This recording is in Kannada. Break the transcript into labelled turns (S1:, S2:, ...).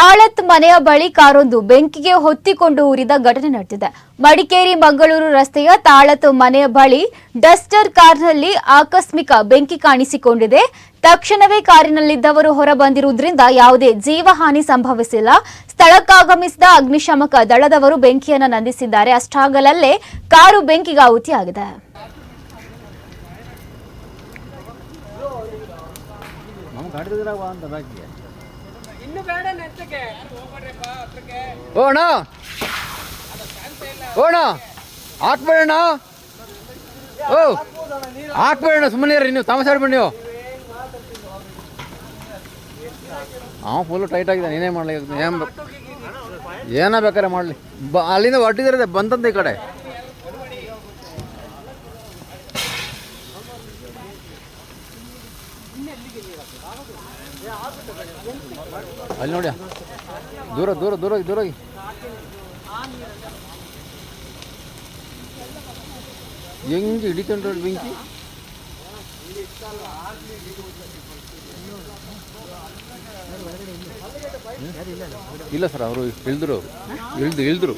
S1: ತಾಳತ್ ಮನೆಯ ಬಳಿ ಕಾರೊಂದು ಬೆಂಕಿಗೆ ಹೊತ್ತಿಕೊಂಡು ಉರಿದ ಘಟನೆ ನಡೆದಿದೆ. ಮಡಿಕೇರಿ ಮಂಗಳೂರು ರಸ್ತೆಯ ತಾಳತ್ ಮನೆಯ ಬಳಿ ಡಸ್ಟರ್ ಕಾರ್ನಲ್ಲಿ ಆಕಸ್ಮಿಕ ಬೆಂಕಿ ಕಾಣಿಸಿಕೊಂಡಿದೆ. ತಕ್ಷಣವೇ ಕಾರಿನಲ್ಲಿದ್ದವರು ಹೊರಬಂದಿರುವುದರಿಂದ ಯಾವುದೇ ಜೀವಹಾನಿ ಸಂಭವಿಸಿಲ್ಲ. ಸ್ಥಳಕ್ಕಾಗಮಿಸಿದ ಅಗ್ನಿಶಾಮಕ ದಳದವರು ಬೆಂಕಿಯನ್ನು ನಂದಿಸಿದ್ದಾರೆ. ಅಷ್ಟಾಗಲಲ್ಲೇ ಕಾರು ಬೆಂಕಿಗಾಹುತಿಯಾಗಿದೆ
S2: ಓ ಅಣ್ಣ ಓ ಹಾಕ್ಬೇಡಣ್ಣ. ಓ, ಹಾಕ್ಬೇಡಣ್ಣ, ಸುಮ್ಮನೆ ಇರ್ರಿ ನೀವು ತಮಾಷೆ ಆಡ್ಬೇಡಿ ನೀವು. ಹಾಂ ಫುಲ್ಲು ಟೈಟ್ ಆಗಿದೆ, ನೀನೇ ಮಾಡಲಿ, ಏನು ಏನ ಬೇಕಾರೆ ಮಾಡಲಿ. ಬ ಅಲ್ಲಿಂದ ಹೊಟ್ಟಿದ್ರೆ ಬಂತಂತ ಈ ಕಡೆ. ಅಲ್ಲಿ ನೋಡಿ ದೂರ ದೂರ ದೂರ ದೂರ ಹೋಗಿ ಹೆಂಗೆ ಹಿಡಿಕೊಂಡ್ರೆ ಬೆಂಕಿ? ಇಲ್ಲ ಸರ್, ಅವರು ಇಳಿದ್ರು ಇಳಿದು ಇಳಿದ್ರು